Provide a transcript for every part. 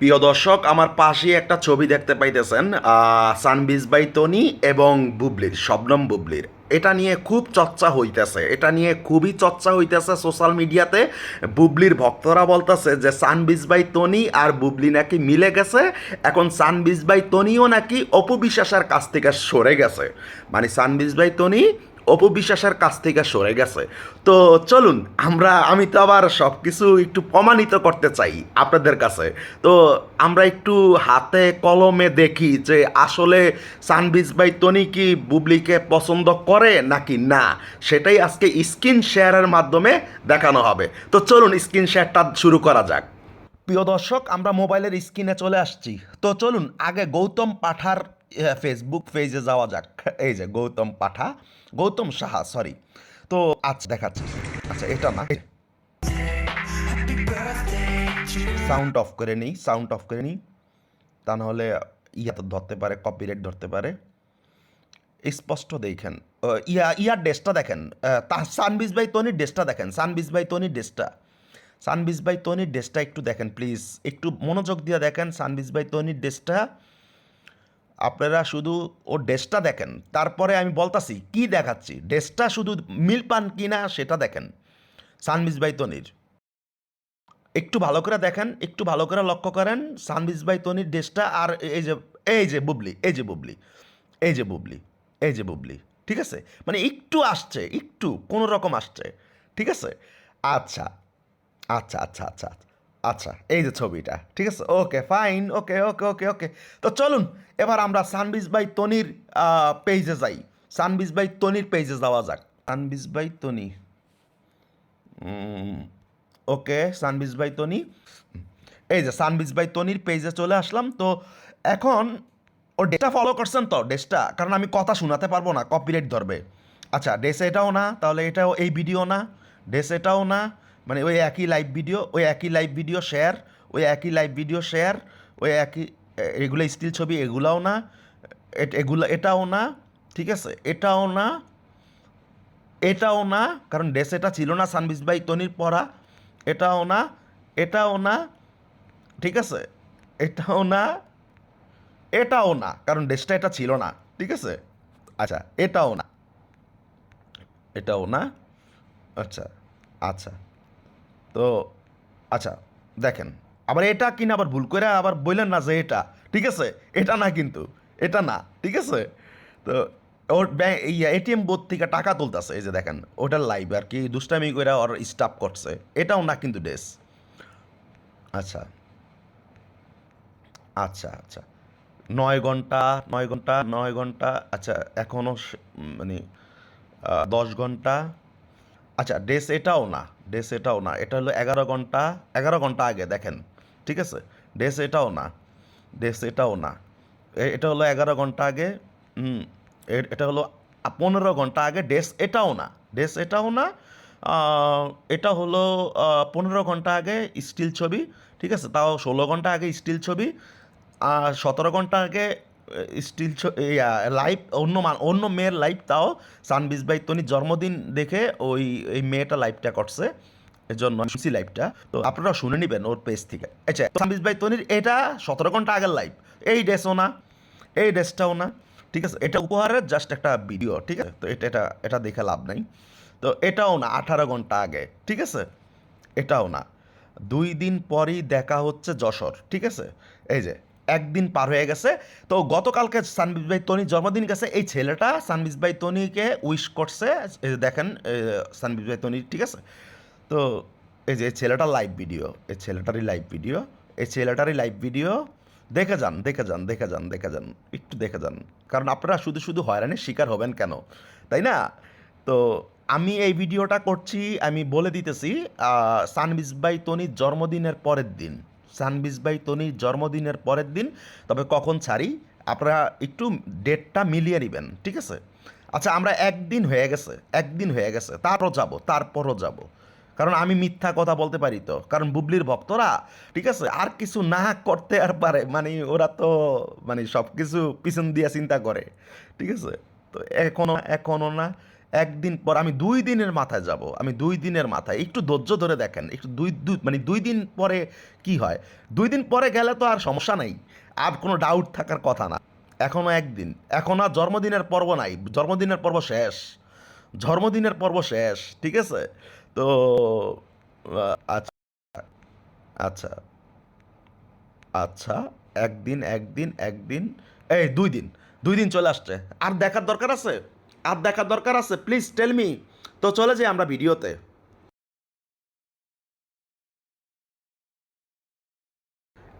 প্রিয় দর্শক, আমার পাশে একটা ছবি দেখতে পাইতেছেন সানবিজ বাই তনি এবং বুবলির, শবনম বুবলির। এটা নিয়ে খুব চর্চা হইতেছে, এটা নিয়ে খুবই চর্চা হইতেছে সোশ্যাল মিডিয়াতে। বুবলির ভক্তরা বলতেছে যে, সানবিজ বাই তনি আর বুবলি নাকি মিলে গেছে, এখন সানবিজ বাই তনিও নাকি অপবিশ্বাসের কাছ থেকে সরে গেছে। মানে সানবিজ বাই তনি অপবিশ্বাসের কাছ থেকে সরে গেছে। তো চলুন, আমরা, আমি তো আবার সব কিছু একটু প্রমাণিত করতে চাই আপনাদের কাছে। তো আমরা একটু হাতে কলমে দেখি যে আসলে সানবিজ বাই তনি কি বুবলিকে পছন্দ করে নাকি না? সেটাই আজকে স্ক্রিন শেয়ারের মাধ্যমে দেখানো হবে। তো চলুন, স্ক্রিন শেয়ারটা শুরু করা যাক। প্রিয় দর্শক, আমরা মোবাইলের স্ক্রিনে চলে আসছি। তো চলুন, আগে গৌতম পাঠার ফেসবুক পেজে যাওয়া যাক। এই যে গৌতম পাঠা, গৌতম সাহা সরি তো আচ্ছা দেখাচ্ছি। আচ্ছা এটা না সাউন্ড অফ করে নিই সাউন্ড অফ করে নিই। তা নাহলে ইয়া তো ধরতে পারে কপিরাইট ধরতে পারে। স্পষ্ট দেখেন। ইয়া, ইয়ার ডেসটা দেখেন। সানবিজ বাই তনির ডেসটা দেখেন। সানবিজ বাই তনির ডেসটা সানবিজ বাই তনির ডেসটা একটু দেখেন প্লিজ একটু মনোযোগ দিয়ে দেখেন, সানবিজ বাই তনির ডেসটা আপনারা শুধু ও ডেসটা দেখেন। তারপরে আমি বলতাছি, কি দেখাচ্ছি? ডেসটা শুধু মিল পান কি না সেটা দেখেন। সানবিজ বাই তনির। একটু ভালো করে দেখেন, একটু ভালো করে লক্ষ্য করেন। সানবিজ বাই তনির ডেসটা আর এই যে এই যে বুবলি, এই যে বুবলি, এই যে বুবলি, এই যে বুবলি, ঠিক আছে? মানে একটু আসছে, একটু, কোনো রকম আসছে, ঠিক আছে? আচ্ছা আচ্ছা আচ্ছা আচ্ছা আচ্ছা। আচ্ছা এই যে ছবিটা, ঠিক আছে? ওকে ফাইন ওকে ওকে ওকে ওকে তো চলুন, এবার আমরা সানবিজ বাই তনির পেজে যাই। সানবিজ বাই তনির পেজে যাওয়া যাক। সানবিজ by Toni okay সানবিজ by Toni এই যে সানবিজ বাই তনির পেজে চলে আসলাম। তো এখন, ও ডেটা ফলো করছেন তো ডেসটা কারণ আমি কথা শোনাতে পারব না কপিরাইট ধরবে। আচ্ছা ডেস এটাও না, তাহলে এটাও এই ভিডিও না। ডেস এটাও না। মানে ওই একই লাইভ ভিডিও ওই একই লাইভ ভিডিও শেয়ার ওই একই লাইভ ভিডিও শেয়ার ওই একই, এগুলো স্টিল ছবি, এগুলাও না এগুলো, এটাও না, ঠিক আছে? এটাও না এটাও না, কারণ ড্রেস এটা ছিল না, সানবিজ বাই তনির পরা এটাও না এটাও না, ঠিক আছে? এটাও না এটাও না, কারণ ড্রেসটা এটা ছিল না, ঠিক আছে? আচ্ছা এটাও না এটাও না আচ্ছা আচ্ছা। তো আচ্ছা দেখেন, আবার এটা কিনা আবার ভুল করে আবার বললেন না যে এটা, ঠিক আছে? এটা না কিন্তু, এটা না, ঠিক আছে? তো, ওর ব্যাংক এটিএম বোর্ড থেকে টাকা তুলতেছে, এই যে দেখেন, ওটার লাইভ আর কি, দুষ্টামি করে ওর স্টাফ করছে, এটাও না কিন্তু ড্রেস আচ্ছা আচ্ছা আচ্ছা নয় ঘণ্টা নয় ঘণ্টা নয় ঘণ্টা আচ্ছা এখনও মানে দশ ঘণ্টা আচ্ছা ড্রেস এটাও না ড্রেস এটাও না, এটা হলো এগারো ঘণ্টা এগারো ঘণ্টা আগে, দেখেন, ঠিক আছে? ড্রেস এটাও না ড্রেস এটাও না এটা হলো এগারো ঘণ্টা আগে এটা হলো পনেরো ঘণ্টা আগে ড্রেস এটাও না ড্রেস এটাও না এটা হলো পনেরো ঘণ্টা আগে স্টিল ছবি, ঠিক আছে? তাও ষোলো ঘণ্টা আগে স্টিল ছবি সতেরো ঘণ্টা আগে স্টিল লাইভ অন্য অন্য মেয়ের লাইফ তাও সানবিজ বাই তনির জন্মদিন দেখে ওই, এই মেয়েটা লাইফটা করছে এর জন্য শুনছি লাইভটা তো আপনারা শুনে নেবেন ওর পেজ থেকে। আচ্ছা সানবিজ বাই তনির এটা সতেরো ঘণ্টা আগের লাইভ এই ড্রেসও না, এই ড্রেসটাও না, ঠিক আছে? এটা উপহারের জাস্ট একটা ভিডিও ঠিক আছে? তো এটা এটা এটা দেখে লাভ নাই। তো এটাও না, আঠারো ঘণ্টা আগে, ঠিক আছে? এটাও না। দুই দিন পরই দেখা হচ্ছে যশোর, ঠিক আছে? এই যে একদিন পার হয়ে গেছে। তো গতকালকে সানবিজ ভাই তনির জন্মদিন গেছে। এই ছেলেটা সানবিজ ভাই তনিকে উইশ করছে। দেখেন সানবিজ ভাই তনি, ঠিক আছে? তো এই যে, এই ছেলেটার লাইভ ভিডিও এই ছেলেটারই লাইভ ভিডিও এই ছেলেটারই লাইভ ভিডিও দেখে যান দেখে যান দেখে যান দেখে যান, একটু দেখে যান। কারণ আপনারা শুধু শুধু হয়রানির শিকার হবেন কেন? তাই না? তো আমি এই ভিডিওটা করছি, আমি বলে দিতেছি সানবিজ বাই তনির জন্মদিনের পরের দিন। সানবিজ বাই তনির জন্মদিনের পরের দিন, তবে কখন ছাড়ি, আপনারা একটু ডেটটা মিলিয়ে নেবেন, ঠিক আছে? আচ্ছা আমরা একদিন হয়ে গেছে, একদিন হয়ে গেছে তারপরও যাব তারপরও যাব। কারণ আমি মিথ্যা কথা বলতে পারি তো, কারণ বুবলির ভক্তরা, ঠিক আছে, আর কিছু না করতে আর পারে মানে ওরা তো মানে সব কিছু পিছন দিয়ে চিন্তা করে, ঠিক আছে? তো এখনও এখনও না একদিন পর আমি দুই দিনের মাথায় যাব, আমি দুই দিনের মাথায়, একটু ধৈর্য ধরে দেখেন, একটু দুই দুই মানে দুই দিন পরে কি হয়? দুই দিন পরে গেলে তো আর সমস্যা নাই, আর কোনো ডাউট থাকার কথা না। এখনও একদিন, এখন আর জন্মদিনের পর্ব নাই, জন্মদিনের পর্ব শেষ, জন্মদিনের পর্ব শেষ, ঠিক আছে? তো আচ্ছা আচ্ছা আচ্ছা একদিন একদিন একদিন, এই দুই দিন দুই দিন চলে আসছে, আর দেখার দরকার আছে? আর দেখার দরকার আছে প্লিজ টেল মি তো চলে যাই আমরা ভিডিওতে।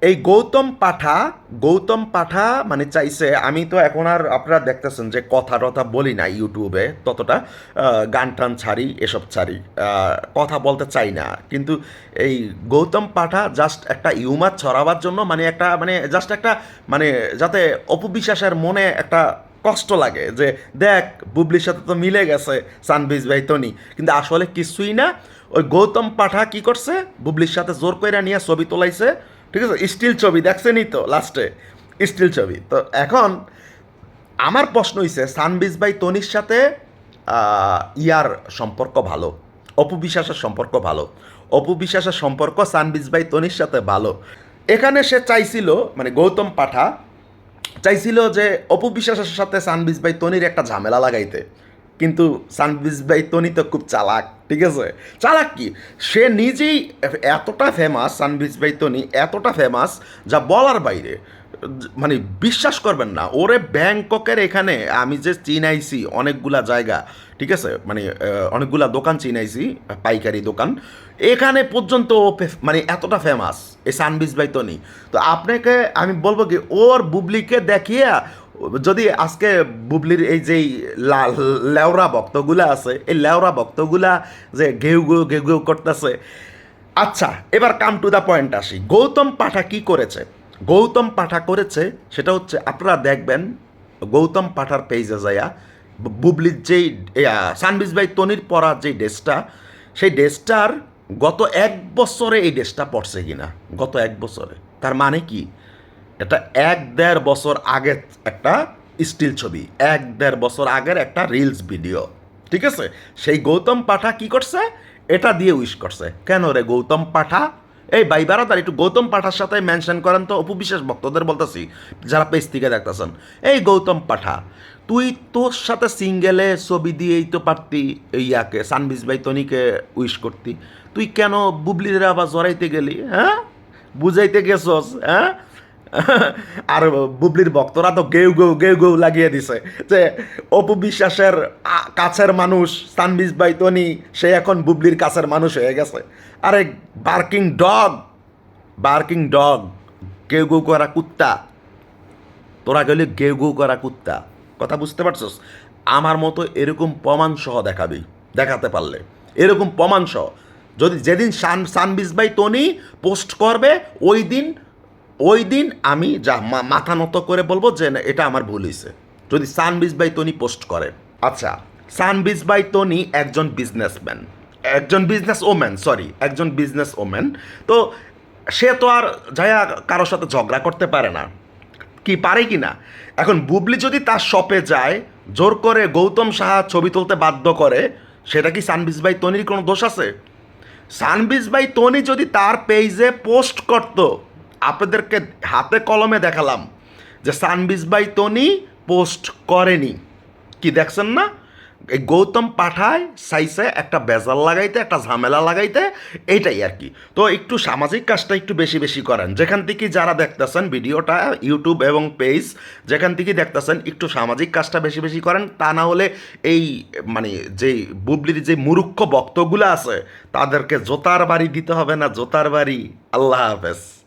এই গৌতম পাঠা গৌতম পাঠা মানে চাইছে, আমি তো এখন আর আপনারা দেখতেছেন যে কথা টথা বলি না ইউটিউবে ততটা গান টান ছাড়ি, এসব ছাড়ি কথা বলতে চাই না। কিন্তু এই গৌতম পাঠা জাস্ট একটা ইউমার ছড়াবার জন্য মানে একটা মানে জাস্ট একটা মানে যাতে অপবিশ্বাসের মনে একটা কষ্ট লাগে যে, দেখ, বুবলির সাথে তো মিলে গেছে, সানবিজ ভাই তনি কিন্তু আসলে কিছুই না। ওই গৌতম পাঠা কি করছে? বুবলির সাথে জোর কইরা নিয়ে ছবি তোলাইছে। ঠিক আছে? স্টিল ছবি দেখছেনই তো লাস্টে স্টিল ছবি। তো এখন আমার প্রশ্ন হইছে, সানবিজ ভাই তনির সাথে ইয়ার সম্পর্ক ভালো? অপু বিশ্বাসের সম্পর্ক ভালো? অপু বিশ্বাসের সম্পর্ক সানবিজ ভাই তনির সাথে ভালো? এখানে সে চাইছিল মানে গৌতম পাঠা চাইছিল যে অপু বিশ্বাসের সাথে সানবিজ ভাই তনির একটা ঝামেলা লাগাইতে। কিন্তু সানবিজ ভাই তনি তো খুব চালাক, ঠিক আছে? চালাক কি? সে নিজেই এতটা ফেমাস সানবিজ ভাই তনি এতটা ফেমাস যা বলার বাইরে। মানে বিশ্বাস করবেন না, ওরে ব্যাংককের এখানে আমি যে চিনাইছি অনেকগুলা জায়গা, ঠিক আছে? মানে অনেকগুলা দোকান চিনাইছি, পাইকারি দোকান, এখানে পর্যন্ত মানে এতটা ফেমাস এই সানবিজ বাই তনি তো আপনাকে আমি বলব কি, ওর বুবলিকে দেখিয়ে যদি আজকে বুবলির এই যে লেওরা ভক্তগুলা আছে, এই লেওরা ভক্তগুলা যে ঘেউ ঘেউ ঘেউ ঘেউ করতেছে আচ্ছা এবার কাম টু দ্য পয়েন্ট আসি। গৌতম পাঠা কি করেছে? গৌতম পাঠা করেছে, সেটা হচ্ছে আপনারা দেখবেন, গৌতম পাঠার পেজে যাইয়া, বু- বুবলির যেই সানবিজ ভাই তনির পরা যে ড্রেসটা, সেই ড্রেসটার গত এক বছরে এই ড্রেসটা পড়ছে কিনা? গত এক বছরে। তার মানে কি? এটা এক দেড় বছর আগের একটা স্টিল ছবি, এক দেড় বছর আগের একটা রিলস ভিডিও ঠিক আছে? সেই গৌতম পাঠা কি করছে? এটা দিয়ে উইশ করছে। কেন রে গৌতম পাঠা? এই ভাই বারাদার, একটু গৌতম পাঠার সাথে মেনশন করেন তো উপবিশেষ ভক্তদের বলতেছি, যারা পেজ থেকে দেখতেছেন। এই গৌতম পাঠা, তুই তোর সাথে সিঙ্গেলে ছবি দিয়েই তো পারতি ইয়াকে, সানবিজ ভাই তনিকে উইশ করতি। তুই কেন বুবলিদের আবার জড়াইতে গেলি হ্যাঁ? বুঝাইতে গেছস হ্যাঁ? আর বুবলির ভক্তরা তো গেউ গেউ গেউ গেউ লাগিয়ে দিছে যে, অপু বিশ্বাসের কাছের মানুষ, সানবিজ বাই তনি, সে এখন বুবলির কাছের মানুষ হয়ে গেছে। আরে বার্কিং ডগ বার্কিং ডগ গেউ গেউ করা কুত্তা। তোরা গেলে গেউ গেউ করা কুত্তা। কথা বুঝতে পারছস? আমার মতো এরকম প্রমাণ সহ দেখাবি, দেখাতে পারলে। এরকম প্রমাণ সহ। যদি যেদিন সান, সানবিজ ভাই তনি পোস্ট করবে, ওই দিন ওই দিন আমি যা মাথা নত করে বলব যে এটা আমার ভুল হয়েছে যদি সানবিজ ভাই তনি পোস্ট করে। আচ্ছা সানবিজ ভাই তনি একজন বিজনেসম্যান একজন বিজনেস ওম্যান সরি একজন বিজনেস ওম্যান তো সে তো আর যাইয়া কারোর সাথে ঝগড়া করতে পারে না। কি পারে কি না? এখন বুবলি যদি তার শপে যায়, জোর করে গৌতম সাহা ছবি তুলতে বাধ্য করে, সেটা কি সানবিজ ভাই তনির কোনো দোষ আছে? সানবিজ ভাই তনি যদি তার পেজে পোস্ট করত আপনাদেরকে হাতে কলমে দেখালাম যে সানবিজ ভাই তনি পোস্ট করেনি। কি দেখছেন না? এই গৌতম পাঠায়, সাইসে একটা বেজাল লাগাইতে, একটা ঝামেলা লাগাইতে, এইটাই আর কি। তো একটু সামাজিক কাজটা একটু বেশি বেশি করেন। যেখান থেকে যারা দেখতেছেন ভিডিওটা ইউটিউব এবং পেজ, যেখান থেকে দেখতেছেন একটু সামাজিক কাজটা বেশি বেশি করেন, তা না হলে এই মানে যেই বুবলির যে মুরুক্ষ বক্তগুলো আছে, তাদেরকে জোতার বাড়ি দিতে হবে না, জোতার বাড়ি। আল্লাহ হাফেজ।